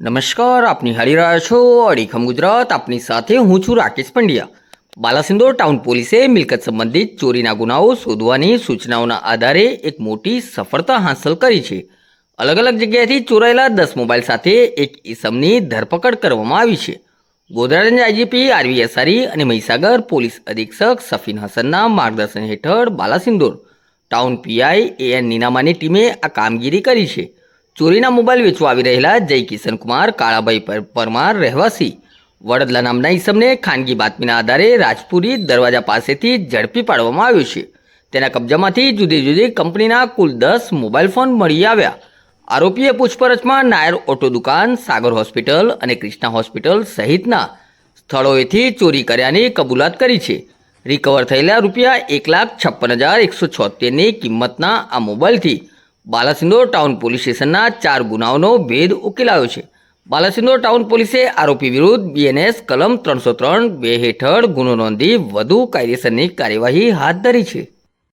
નમસ્કાર, આપની હારી રહ્યા છો અડીખમ ગુજરાત. આપની સાથે હું છું રાકેશ પંડ્યા. બાલાસિંદોર ટાઉન પોલીસે મિલકત સંબંધિત ચોરીના ગુનાઓ શોધવાની સૂચનાઓના આધારે એક મોટી સફળતા હાંસલ કરી છે. અલગ અલગ જગ્યાએથી ચોરાયેલા દસ મોબાઈલ સાથે એક ઈસમની ધરપકડ કરવામાં આવી છે. ગોધરાના આઈજીપી આરવી એસારી અને મહીસાગર પોલીસ અધિક્ષક સફીન હસનના માર્ગદર્શન હેઠળ Balasinor town PI A N નીનામાની ટીમે આ કામગીરી કરી છે. ચોરીના મોબાઈલ વેચવા આવી રહેલા જય કિશનકુમાર કાળાભાઈ પર- પરમાર રહેવાસી. વડદલા નામના ઈસમને ખાનગી બાતમીના આધારે રાજપુરી દરવાજા પાસેથી ઝડપી પાડવામાં આવ્યો છે. તેના કબજામાંથી જુદી જુદી કંપનીના કુલ દસ મોબાઈલ ફોન મળી આવ્યા. આરોપીએ પૂછપરછમાં નાયર ઓટો દુકાન, સાગર હોસ્પિટલ અને ક્રિષ્ના હોસ્પિટલ સહિતના સ્થળોએથી ચોરી કર્યાની કબૂલાત કરી છે. રિકવર થયેલા રૂપિયા એક લાખ છપ્પન હજાર એકસો છોતેરની કિંમતના આ મોબાઈલથી બાલાસિંદોર ટાઉન પોલીસ સ્ટેશનના ચાર ગુનાઓનો ભેદ ઉકેલાયો છે. બાલાસિંદોર ટાઉન પોલીસે આરોપી વિરુદ્ધ બીએનએસ કલમ ત્રણસો ત્રણ બે હેઠળ ગુનો નોંધી વધુ કાયદેસરની કાર્યવાહી હાથ ધરી છે.